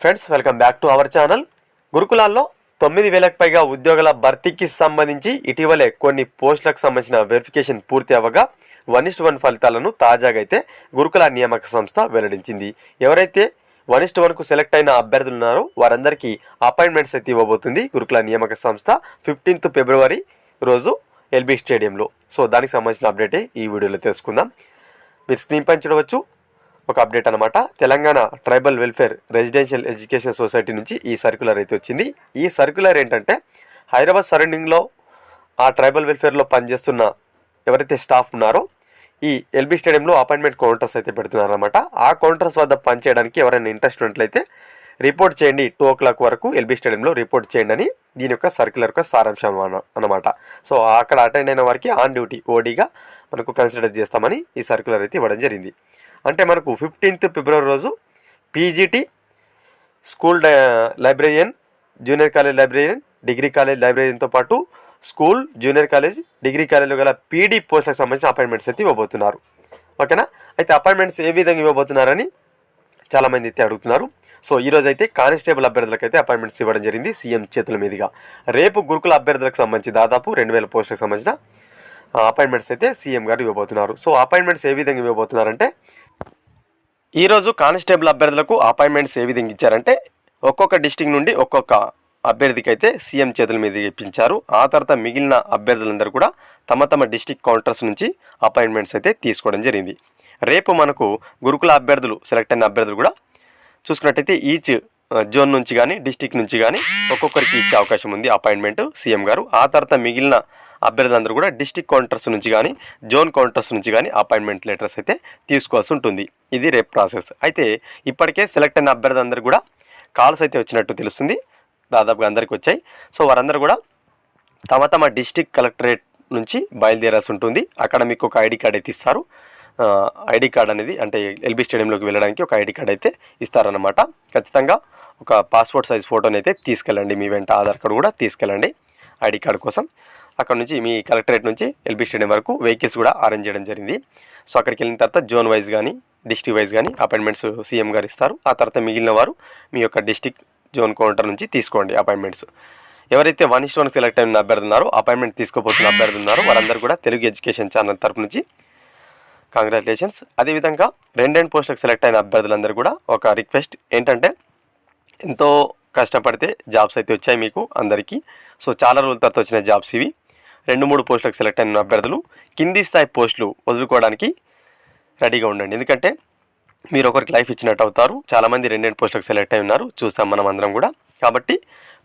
Friends welcome back to our channel గురుకులాల్లో తొమ్మిది వేలకు పైగా ఉద్యోగాల భర్తీకి సంబంధించి ఇటీవలే కొన్ని పోస్టులకు సంబంధించిన వెరిఫికేషన్ పూర్తి అవ్వగా వన్ ఇస్ట్ వన్ ఫలితాలను తాజాగా అయితే గురుకుల నియామక సంస్థ వెల్లడించింది. ఎవరైతే వన్ ఇస్ట్ వన్కు సెలెక్ట్ అయిన అభ్యర్థులు ఉన్నారో వారందరికీ అపాయింట్మెంట్స్ అయితే ఇవ్వబోతుంది గురుకుల నియామక సంస్థ ఫిఫ్టీన్త్ ఫిబ్రవరి రోజు ఎల్బీ స్టేడియంలో. సో దానికి సంబంధించిన అప్డేటే ఈ వీడియోలో తెలుసుకుందాం. మీరు స్క్రీన్ పైన చూడవచ్చు. ఒక అప్డేట్ అనమాట Telangana tribal welfare residential education society నుంచి ఈ సర్క్యులర్ అయితే వచ్చింది. ఈ సర్క్యులర్ ఏంటంటే హైదరాబాద్ సరౌండింగ్లో ఆ ట్రైబల్ వెల్ఫేర్లో పనిచేస్తున్న ఎవరైతే స్టాఫ్ ఉన్నారో ఈ ఎల్బీ స్టేడియంలో అపాయింట్మెంట్ కౌంటర్స్ అయితే పెడుతున్నారనమాట ఆ కౌంటర్స్ వద్ద పనిచేయడానికి ఎవరైనా ఇంట్రెస్ట్ ఉన్నట్లయితే రిపోర్ట్ చేయండి టూ ఓ క్లాక్ వరకు ఎల్బీ స్టేడియంలో రిపోర్ట్ చేయండి అని దీని యొక్క సర్క్యులర్ యొక్క సారాంశం అన- అన్నమాట. సో అక్కడ అటెండ్ అయిన వారికి ఆన్ డ్యూటీ ఓడీగా మనకు కన్సిడర్ చేస్తామని ఈ సర్క్యులర్ అయితే ఇవ్వడం జరిగింది. అంటే మనకు ఫిఫ్టీన్త్ ఫిబ్రవరి రోజు PGT school die- librarian junior college librarian degree college లైబ్రరీతో పాటు స్కూల్ జూనియర్ కాలేజ్ డిగ్రీ కాలేజ్లో గల పీడీ పోస్టులకు సంబంధించిన అపాయింట్మెంట్స్ అయితే ఇవ్వబోతున్నారు. ఓకేనా? అయితే అపాయింట్మెంట్స్ ఏ విధంగా ఇవ్వబోతున్నారని చాలామంది అయితే అడుగుతున్నారు. సో ఈ రోజు అయితే కానిస్టేబుల్ అభ్యర్థులకు అయితే అపాయింట్మెంట్స్ ఇవ్వడం జరిగింది సీఎం చేతుల మీదుగా. రేపు గురుకుల అభ్యర్థులకు సంబంధించి దాదాపు రెండు వేల పోస్టులకు సంబంధించిన అపాయింట్మెంట్స్ అయితే సీఎం గారు ఇవ్వబోతున్నారు. సో అపాయింట్మెంట్స్ ఏ విధంగా ఇవ్వబోతున్నారంటే ఈరోజు కానిస్టేబుల్ అభ్యర్థులకు అపాయింట్మెంట్స్ ఏ విధంగా ఇచ్చారంటే ఒక్కొక్క డిస్టిక్ నుండి ఒక్కొక్క అభ్యర్థికి అయితే సీఎం చేతుల మీద ఇప్పించారు. ఆ తర్వాత మిగిలిన అభ్యర్థులందరూ కూడా తమ తమ డిస్టిక్ కౌంటర్స్ నుంచి అపాయింట్మెంట్స్ అయితే తీసుకోవడం జరిగింది. రేపు మనకు గురుకుల అభ్యర్థులు సెలెక్ట్ అయిన అభ్యర్థులు కూడా చూసుకున్నట్టయితే ఈచ్ జోన్ నుంచి కానీ డిస్టిక్ నుంచి కానీ ఒక్కొక్కరికి ఇచ్చే అవకాశం ఉంది. అపాయింట్మెంట్ సీఎం గారు. ఆ తర్వాత మిగిలిన అభ్యర్థులందరూ కూడా డిస్టిక్ కౌంటర్స్ నుంచి కానీ జోన్ కౌంటర్స్ నుంచి కానీ అపాయింట్మెంట్ లెటర్స్ అయితే తీసుకోవాల్సి ఉంటుంది. ఇది రేపు ప్రాసెస్. అయితే ఇప్పటికే సెలెక్ట్ అయిన అభ్యర్థులందరూ కూడా కాల్స్ అయితే వచ్చినట్టు తెలుస్తుంది. దాదాపుగా అందరికి వచ్చాయి. సో వారందరూ కూడా తమ తమ డిస్టిక్ కలెక్టరేట్ నుంచి బయలుదేరాల్సి ఉంటుంది. అక్కడ మీకు ఒక ఐడి కార్డ్ అయితే ఇస్తారు. ఐడి కార్డ్ అనేది అంటే ఎల్బీ స్టేడియంలోకి వెళ్ళడానికి ఒక ఐడి కార్డ్ అయితే ఇస్తారన్నమాట. ఖచ్చితంగా ఒక పాస్పోర్ట్ సైజ్ ఫోటోని అయితే తీసుకెళ్ళండి. మీ వెంట ఆధార్ కార్డు కూడా తీసుకెళ్ళండి. ఐడి కార్డు కోసం. అక్కడ నుంచి మీ కలెక్టరేట్ నుంచి ఎల్బీ స్టేడియం వరకు వెహికల్స్ కూడా అరేంజ్ చేయడం జరిగింది. సో అక్కడికి వెళ్ళిన తర్వాత జోన్ వైజ్ కానీ డిస్టిక్ వైజ్ కానీ అపాయింట్మెంట్స్ సీఎం గారు ఇస్తారు. ఆ తర్వాత మిగిలిన వారు మీ యొక్క డిస్టిక్ జోన్ కౌంటర్ నుంచి తీసుకోండి అపాయింట్మెంట్స్. ఎవరైతే వన్ ఇస్ట్ వన్కి సెలెక్ట్ అయిన అభ్యర్థి ఉన్నారో అపాయింట్మెంట్ తీసుకోబోతున్న అభ్యర్థి ఉన్నారో వారందరూ కూడా తెలుగు ఎడ్యుకేషన్ ఛానల్ తరపు నుంచి కంగ్రాచులేషన్స్ అదేవిధంగా రెండు రెండు పోస్టులకు సెలెక్ట్ అయిన అభ్యర్థులందరూ కూడా ఒక రిక్వెస్ట్ ఏంటంటే ఎంతో కష్టపడితే జాబ్స్ అయితే వచ్చాయి మీకు అందరికీ. సో చాలా రోజుల తర్వాత వచ్చిన జాబ్స్ ఇవి. రెండు మూడు పోస్టులకు సెలెక్ట్ అయిన అభ్యర్థులు. కింది స్థాయి పోస్టులు వదులుకోవడానికి రెడీగా ఉండండి. ఎందుకంటే మీరు ఒకరికి లైఫ్ ఇచ్చినట్టు అవుతారు. చాలామంది రెండు రెండు పోస్టులకు సెలెక్ట్ అయి ఉన్నారు. చూసాం మనం అందరం కూడా. కాబట్టి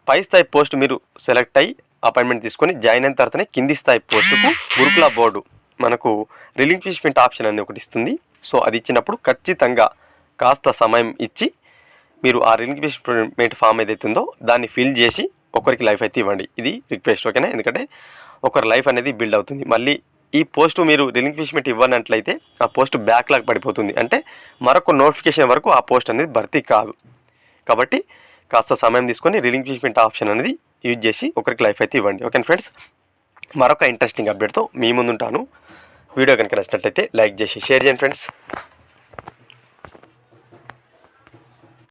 పై స్థాయి పోస్ట్ మీరు సెలెక్ట్ అయ్యి అపాయింట్మెంట్ తీసుకొని జాయిన్ అయిన తర్వాతనే కింది స్థాయి పోస్టుకు గురుకుల బోర్డు మనకు రిలింక్విష్మెంట్ ఆప్షన్ అనేది ఒకటి ఇస్తుంది. సో అది ఇచ్చినప్పుడు ఖచ్చితంగా కాస్త సమయం ఇచ్చి మీరు ఆ రిలింక్విష్మెంట్ ఫామ్ ఏదైతే ఉందో దాన్ని ఫిల్ చేసి ఒకరికి లైఫ్ అయితే ఇవ్వండి. ఇది రిక్వెస్ట్ ఓకేనా ఎందుకంటే ఒకరి లైఫ్ అనేది బిల్డ్ అవుతుంది. మళ్ళీ ఈ పోస్ట్ మీరు రిలింక్విష్మెంట్ ఇవ్వనట్లయితే ఆ పోస్ట్ బ్యాక్లాగ్ పడిపోతుంది. అంటే మరొక నోటిఫికేషన్ వరకు ఆ పోస్ట్ అనేది భర్తీ కాదు. కాబట్టి కాస్త సమయం తీసుకొని రిలింక్విష్మెంట్ ఆప్షన్ అనేది యూజ్ చేసి ఒకరికి లైఫ్ అయితే ఇవ్వండి. ఓకే ఫ్రెండ్స్ మరొక ఇంట్రెస్టింగ్ అప్డేట్తో మీ ముందుంటాను. వీడియో కనుక నచ్చినట్లయితే లైక్ చేసి షేర్ చేయండి ఫ్రెండ్స్